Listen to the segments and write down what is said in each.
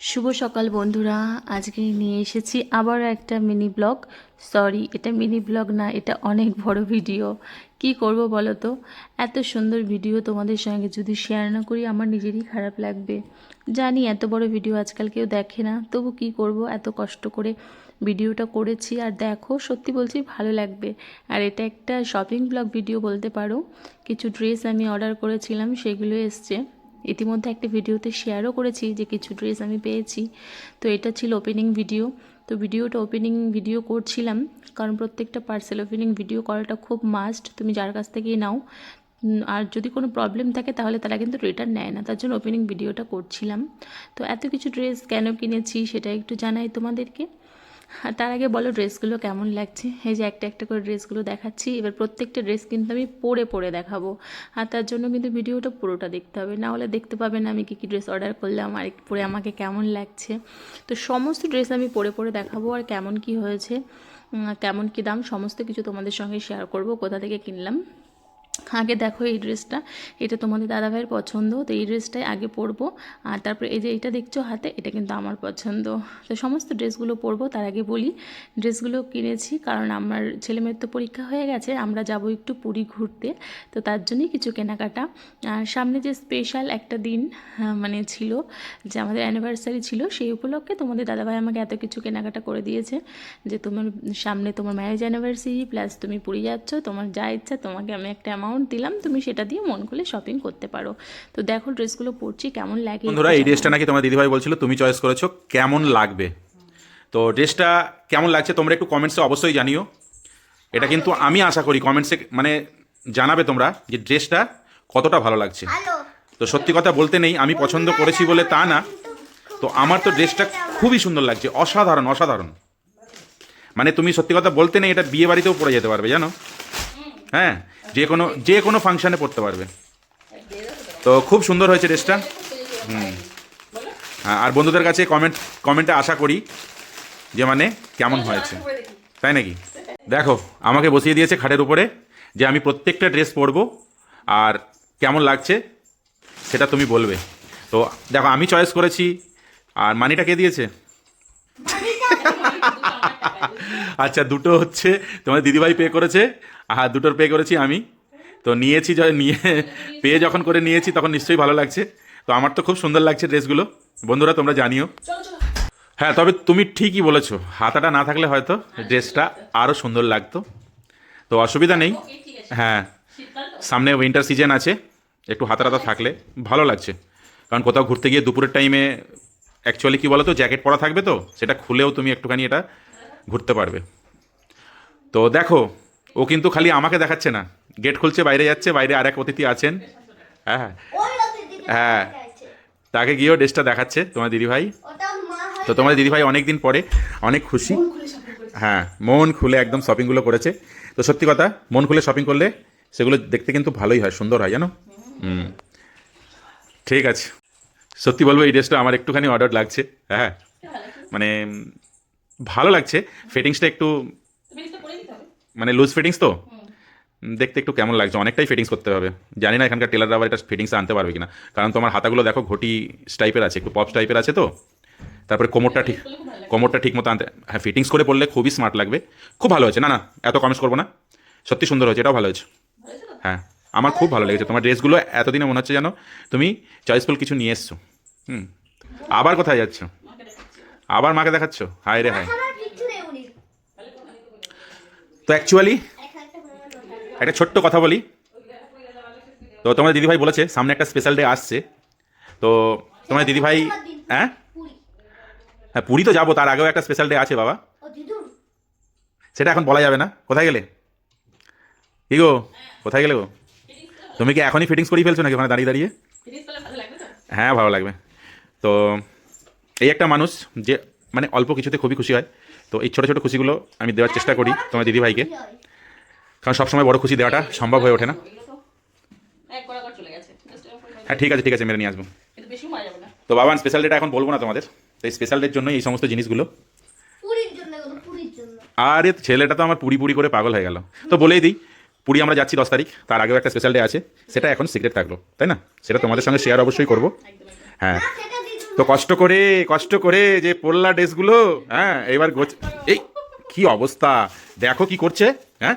শুভ সকাল বন্ধুরা। আজকে নিয়ে এসেছি আবারও একটা মিনি ব্লগ। সরি এটা মিনি ব্লগ না, এটা অনেক বড় ভিডিও। কি করব বলো তো? এত সুন্দর ভিডিও তোমাদের সঙ্গে যদি শেয়ার না করি, আমার নিজেরই খারাপ লাগবে। জানি এত বড় ভিডিও আজকাল কেউ দেখে না, তবু কি করব? এত কষ্ট করে ভিডিওটা করেছি। আর দেখো, সত্যি বলছি, ভালো লাগবে। আর এটা একটা শপিং ব্লগ ভিডিও বলতে পারো। কিছু ড্রেস আমি অর্ডার করেছিলাম, সেগুলো এসছে। ইতিমধ্যে একটা ভিডিওতে শেয়ারও করেছি যে কিছু ড্রেস আমি পেয়েছি। তো এটা ছিল ওপেনিং ভিডিও তো ভিডিওটা ওপেনিং ভিডিও করছিলাম, কারণ প্রত্যেকটা পার্সেল ওপেনিং ভিডিও করাটা খুব মাস্ট তুমি যার কাছ থেকেই নাও। আর যদি কোনো প্রবলেম থাকে তাহলে তারা কিন্তু রিটার্ন নেয় না। তার জন্য ওপেনিং ভিডিওটা করছিলাম। তো এত কিছু ড্রেস কেন কিনেছি সেটা একটু জানাই তোমাদেরকে। আর তার আগে বলো ড্রেসগুলো কেমন লাগছে? এই যে একটা একটা করে ড্রেসগুলো দেখাচ্ছি। এবার প্রত্যেকটা ড্রেস কিন্তু আমি পরে পরে দেখাবো। আর তার জন্য কিন্তু ভিডিওটা পুরোটা দেখতে হবে। না হলে দেখতে পাবে না আমি কী কী ড্রেস অর্ডার করলাম আর পরে আমাকে কেমন লাগছে। তো সমস্ত ড্রেস আমি পরে পরে দেখাবো আর কেমন কি হয়েছে কেমন কি দাম, সমস্ত কিছু তোমাদের সঙ্গে শেয়ার করব। কোথা থেকে কিনলাম? আগে দেখো এই ড্রেসটা, এটা তোমাদের দাদাভাইয়ের পছন্দ, তো এই ড্রেসটাই আগে পরবো। আর তারপরে এই যে এটা দেখছ হাতে, এটা কিন্তু আমার পছন্দ। তো সমস্ত ড্রেসগুলো পরবো, তার আগে বলি, ড্রেসগুলো কিনেছি কারণ আমার ছেলেমেয়ের তো পরীক্ষা হয়ে গেছে, আমরা যাব একটু পুরী ঘুরতে, তো তার জন্যই কিছু কেনাকাটা। আর সামনে যে স্পেশাল একটা দিন মানে ছিল, যে আমাদের অ্যানিভার্সারি ছিল, সেই উপলক্ষে তোমাদের দাদাভাই আমাকে এত কিছু কেনাকাটা করে দিয়েছে, যে তোমার সামনে তোমার ম্যারেজ অ্যানিভার্সারি প্লাস তুমি পুরী যাচ্ছ, তোমার যা ইচ্ছা, তোমাকে আমি একটা অ্যামাউন্ট দিলাম তুমি সেটা দিয়ে মন খুলে শপিং করতে পারো। তো দেখো ড্রেসগুলো পরছি কেমন লাগে বন্ধুরা এই ড্রেসটা নাকি তোমার দিদিভাই বলছিল তুমি চয়েস করেছ কেমন লাগবে? তো ড্রেসটা কেমন লাগছে তোমরা একটু কমেন্টসে অবশ্যই জানিও। এটা কিন্তু আমি আশা করি কমেন্টসে মানে জানাবে তোমরা যে ড্রেসটা কতটা ভালো লাগছে। তো সত্যি কথা বলতে নেই আমি পছন্দ করেছি বলে তা না। তো আমার তো ড্রেসটা খুবই সুন্দর লাগছে অসাধারণ অসাধারণ। মানে তুমি সত্যি কথা বলতে নেই এটা বিয়ে বাড়িতেও পরে যেতে পারবে জানো? হ্যাঁ যে কোনো যে কোনো ফাংশানে পড়তে পারবে। তো খুব সুন্দর হয়েছে ড্রেসটা হুম। হ্যাঁ, আর বন্ধুদের কাছে কমেন্ট কমেন্টে আশা করি যে মানে কেমন হয়েছে। তাই নাকি? দেখো আমাকে বসিয়ে দিয়েছে খাটের উপরে যে আমি প্রত্যেকটা ড্রেস পরবো আর কেমন লাগছে সেটা তুমি বলবে। তো দেখো আমি চয়েস করেছি। আর মানিটা কে দিয়েছে? আচ্ছা দুটো হচ্ছে তোমার দিদিভাই পে করেছে আর দুটোর পে করেছি আমি। তো নিয়েছি নিয়ে পে যখন করে নিয়েছি, তখন নিশ্চয়ই ভালো লাগছে। তো আমার তো খুব সুন্দর লাগছে ড্রেসগুলো। বন্ধুরা, তোমরা জানিও। হ্যাঁ তবে তুমি ঠিকই বলেছ, হাতাটা না থাকলে হয়তো ড্রেসটা আরও সুন্দর লাগতো। তো অসুবিধা নেই। হ্যাঁ সামনে উইন্টার সিজন আছে, একটু হাতা হাতা থাকলে ভালো লাগছে। কারণ কোথাও ঘুরতে গিয়ে দুপুরের টাইমে অ্যাকচুয়ালি কী বলো তো জ্যাকেট পরা থাকবে তো, সেটা খুলেও তুমি একটুখানি এটা ঘুরতে পারবে। তো দেখো ও কিন্তু খালি আমাকে দেখাচ্ছে না। গেট খুলছে বাইরে যাচ্ছে বাইরে আর এক অতিথি আছেন। হ্যাঁ হ্যাঁ। হ্যাঁ। তাকে গিয়েও ড্রেসটা দেখাচ্ছে তোমার দিদিভাই। তো তোমার দিদিভাই অনেক দিন পরে অনেক খুশি। হ্যাঁ মন খুলে একদম শপিংগুলো করেছে। তো সত্যি কথা মন খুলে শপিং করলে সেগুলো দেখতে কিন্তু ভালোই হয় সুন্দর হয় জানো? হুম। ঠিক আছে। সত্যি বলব এই ড্রেসটা আমার একটুখানি অর্ডার লাগছে। হ্যাঁ মানে ভালো লাগছে। ফিটিংসটা একটু মানে লুজ ফিটিংস তো? দেখতে একটু কেমন লাগছে অনেকটাই ফিটিংস করতে হবে। জানি না এখানকার টেলার আবার এটা ফিটিংস আনতে পারবে কিনা। কারণ তোমার হাতাগুলো দেখো ঘটি টাইপের আছে একটু পপস টাইপের আছে তো? তারপরে কোমরটা ঠিক কোমরটা ঠিক মতো আনতে হ্যাঁ ফিটিংস করে পড়লে খুবই স্মার্ট লাগবে। খুব ভালো হয়েছে না না এত কমেন্টস করব না। সত্যি সুন্দর হয়েছে এটাও ভালো হয়েছে। হ্যাঁ আমার খুব ভালো লেগেছে। তোমার ড্রেসগুলো এতদিনে মনে হচ্ছে যেন তুমি চয়েসফুল কিছু নিয়ে এসছো। হুম আবার কোথায় যাচ্ছ? আবার মাকে দেখাচ্ছ? হায় রে হায়। তো অ্যাকচুয়ালি একটা ছোট্ট কথা বলি। তো তোমার দিদিভাই বলেছে, সামনে একটা স্পেশাল ডে আসছে। তো তোমার দিদিভাই হ্যাঁ? হ্যাঁ পুরী তো যাব, তার আগেও একটা স্পেশাল ডে আছে, বাবা। সেটা এখন বলা যাবে না। কোথায় গেলে? কি গো? কোথায় গেলে গো? তুমি কি এখনই ফিটিংস করিয়ে ফেলছো নাকি ওখানে দাঁড়িয়ে দাঁড়িয়ে? হ্যাঁ ভালো লাগবে। তো এই একটা মানুষ যে মানে অল্প কিছুতে খুবই খুশি হয়। তো এই ছোটো ছোটো খুশিগুলো আমি দেওয়ার চেষ্টা করি তোমার দিদিভাইকে। কারণ সবসময় বড় খুশি দেওয়াটা সম্ভব হয়ে ওঠে না। হ্যাঁ ঠিক আছে ঠিক আছে মেরে নিয়ে আসব। তো বাবা স্পেশাল ডেটা এখন বলব না তোমাদের। তো এই স্পেশাল ডের জন্য এই সমস্ত জিনিসগুলো। আরে, ছেলেটা তো আমার পুরি পুরি করে পাগল হয়ে গেল। তো বলেই দিই, পুরী আমরা যাচ্ছি দশ তারিখ, তার আগেও একটা স্পেশাল ডে আছে, সেটা এখন সিক্রেট থাকল, তাই না? সেটা তোমাদের সঙ্গে শেয়ার অবশ্যই করব। হ্যাঁ। তো কষ্ট করে কষ্ট করে যে পড়লা ড্রেসগুলো হ্যাঁ এবার গোছ এই, কি অবস্থা? দেখো কি করছে হ্যাঁ।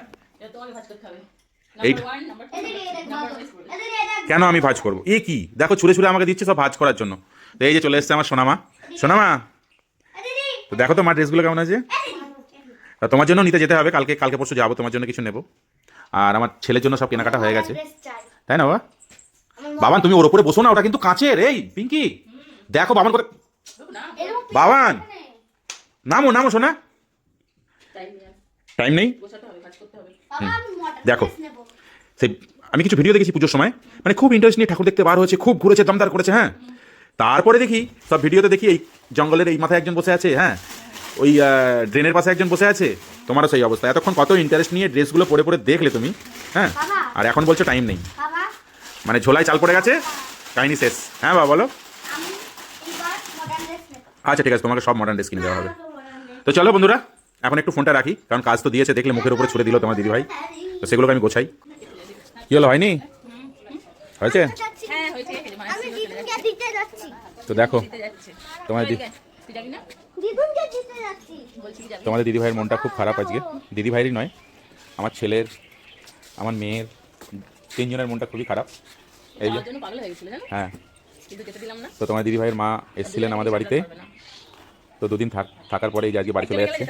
কেন আমি ভাজ করব? এ কি? দেখো ছুড়ে ছুড়ে আমাকে দিচ্ছে সব ভাজ করার জন্য। তো এই যে চলে এসছে আমার সোনামা। সোনামা। তো দেখো তো আমার ড্রেসগুলো কেমন আছে তোমার জন্য নিতে যেতে হবে, কালকে কালকে পরশু যাব, তোমার জন্য কিছু নেব। আর আমার ছেলের জন্য সব কেনাকাটা হয়ে গেছে। তাই না বাবা? বাবা, তুমি ওর উপরে বসো না, ওটা কিন্তু কাঁচের, এই, পিঙ্কি। দেখো বাবান করে বাবান! নামো নামো শোনা। টাইম নেই। দেখো। সেই আমি কিছু ভিডিও দেখেছি পুজোর সময়। মানে খুব ইন্টারেস্ট নিয়ে ঠাকুর দেখতে বার হয়েছে খুব ঘুরেছে দমদার করেছে হ্যাঁ। তারপরে দেখি সব ভিডিওতে দেখি এই জঙ্গলের এই মাথায় একজন বসে আছে হ্যাঁ। ওই ড্রেনের পাশে একজন বসে আছে। তোমারও সেই অবস্থা। এতক্ষণ কত ইন্টারেস্ট নিয়ে ড্রেসগুলো পরে পরে দেখলে তুমি হ্যাঁ। আর এখন বলছো টাইম নেই। মানে ঝোলায় চাল পড়ে গেছে কাহিনি শেষ। হ্যাঁ বাবা বলো আমি এবার modern dress নেব। আচ্ছা ঠিক আছে তোমাকে সব মডার্ন ড্রেস কিনে দেওয়া হবে। তো চলো বন্ধুরা এখন একটু ফোনটা রাখি কারণ কাজ তো দিয়েছে দেখলে মুখের উপরে ছুড়ে দিল তোমার দিদিভাই। তো সেগুলোকে আমি গোছাই। কি হলো হয়নি হয়েছে। হ্যাঁ যাচ্ছি। তো দেখো তোমার দি তুই যাবি না? দিদুনকে দিতে যাচ্ছি। বলছি কি যাবি তোমাদের দিদিভাইয়ের মনটা খুব খারাপ আজকে। দিদিভাইয়েরই নয় আমার ছেলের আমার মেয়ের তিনজনের মনটা খুবই খারাপ। এই হয়ে। তো তোমার দিদিভাইয়ের মা এসেছিলেন আমাদের বাড়িতে। তো দুদিন থাক- থাকার পরে এই যে আজকে বাড়ি চলে যাচ্ছে।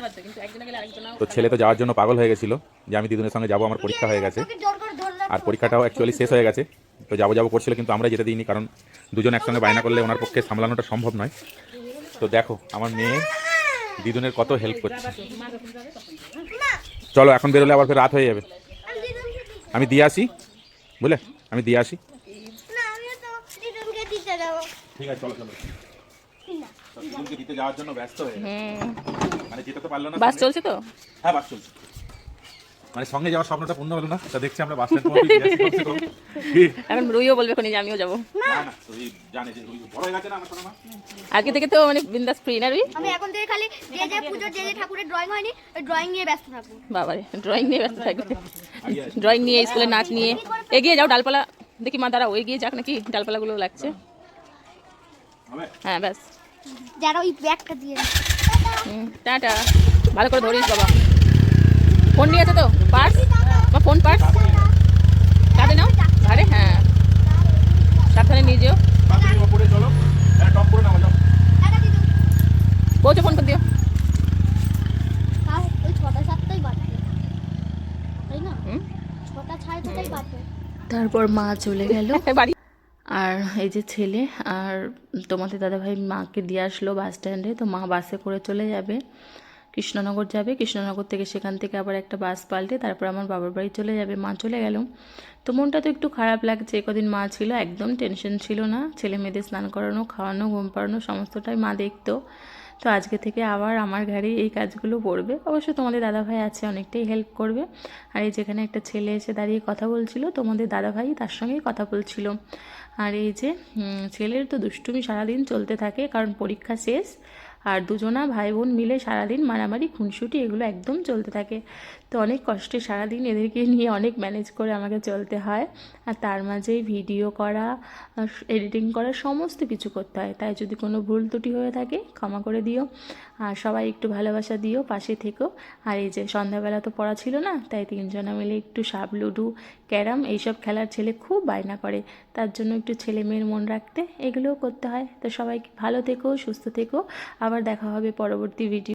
তো ছেলে তো যাওয়ার জন্য পাগল হয়ে গেছিল যে আমি দিদুনের সঙ্গে যাব আমার পরীক্ষা হয়ে গেছে। আর পরীক্ষাটাও অ্যাকচুয়ালি শেষ হয়ে গেছে। তো যাব যাব করছিল কিন্তু আমরা যেতে দিইনি কারণ দুজন একসঙ্গে বায়না করলে ওনার পক্ষে সামলানোটা সম্ভব নয়। তো দেখো আমার মেয়ে দিদুনের কত হেল্প করছে। চলো এখন বেরোলে আবার ফের রাত হয়ে যাবে। আমি দিয়ে আসি বুঝলে? আমি দিয়ে আসি না আমিও তো দিদুনকে দিতে যাব ঠিক আছে চলো চলো। দিদুনকে দিতে যাওয়ার জন্য ব্যস্ত হয়ে মানে যেতে তো পারল না বাস চলছে তো? হ্যাঁ বাস চলছে। মানে সঙ্গে যাওয়ার স্বপ্নটা পূর্ণ হলো না তা দেখছি আমরা বাস স্ট্যান্ড পৌঁছে গেছি কমসে কম। কি? এখন রুইও বলবে কোনি যে আমিও যাব। না না তুই জানে যে রুই বড় হয়ে গেছে না আমার সোনা আগে থেকে তো মানে বিন্দাস ফ্রি না রুই? আমি এখন থেকে খালি যে যে পুজোর যে যে ঠাকুরের ড্রয়িং হয়নি ড্রয়িং নিয়ে ব্যস্ত থাকব। বাবারে ড্রয়িং নিয়ে ব্যস্ত থাকবে। ড্রয়িং নিয়ে স্কুলে নাচ নিয়ে। এগিয়ে যাও ডালপালা। দেখি মা দাঁড়াও এগিয়ে যাক নাকি ডালপালাগুলো লাগছে? হ্যাঁ ব্যাস। যারা ওই ব্যাগটা দিয়ে টাটা। ভালো করে ধরিস বাবা। ফোন নিয়ে আছে তো? পার্স? বা ফোন পার্স? কাঁধে নাও। আরে হ্যাঁ। সাবধানে নিয়ে যেও। পৌঁছে ফোন করে দিও। ওই ছটা সাতটাই বাজবে তাই না? হুম? ছটা সাড়ে ছটাই বাজবে তারপর মা চলে গেল। বাড়ি। আর এই যে ছেলে, আর তোমাদের দাদাভাই মাকে দিয়ে আসলো বাস স্ট্যান্ডে, তো মা বাসে করে চলে যাবে। কৃষ্ণনগর যাবে। কৃষ্ণনগর থেকে সেখান থেকে আবার একটা বাস পাল্টে তারপর আমার বাবার বাড়ি চলে যাবে। মা চলে গেল। তো মনটা তো একটু খারাপ লাগছে কদিন মা ছিল, একদম টেনশন ছিল না। ছেলে মেয়েদের স্নান করানো, খাওয়ানো, ঘুম পাড়ানো, সমস্তটাই মা দেখতো। তো আজকে থেকে আবার আমার ঘাড়ে এই কাজগুলো পড়বে অবশ্য তোমাদের দাদাভাই আছে, অনেকটাই হেল্প করবে। আর এই যেখানে একটা ছেলে এসে দাঁড়িয়ে কথা বলছিল, তোমাদের দাদাভাই তার সঙ্গেই কথা বলছিল। আর এই যে ছেলের তো দুষ্টুমি সারাদিন চলতে থাকে, কারণ পরীক্ষা শেষ। আর দুজনা ভাই বোন মিলে সারাদিন মারামারি, খুনসুটি, এগুলো একদম চলতে থাকে। তো অনেক কষ্টে সারাদিন এদেরকে নিয়ে অনেক ম্যানেজ করে আমাকে চলতে হয়। আর তার মাঝেই ভিডিও করা এডিটিং করা, সমস্ত কিছু করতে হয়। তাই যদি কোনো ভুল ত্রুটি হয়ে থাকে, ক্ষমা করে দিও। আর সবাই একটু ভালোবাসা দিও, পাশে থেকো। আর এই যে সন্ধ্যাবেলা তো পড়া ছিল না, তাই তিনজনা মিলে একটু সাপ, লুডু, ক্যারাম এইসব খেলার ছেলে খুব বায়না করে। তার জন্য একটু ছেলে মেয়ের মন রাখতে এগুলোও করতে হয়। তো সবাই ভালো থেকো, সুস্থ থেকো। আবার দেখা হবে পরবর্তী ভিডিও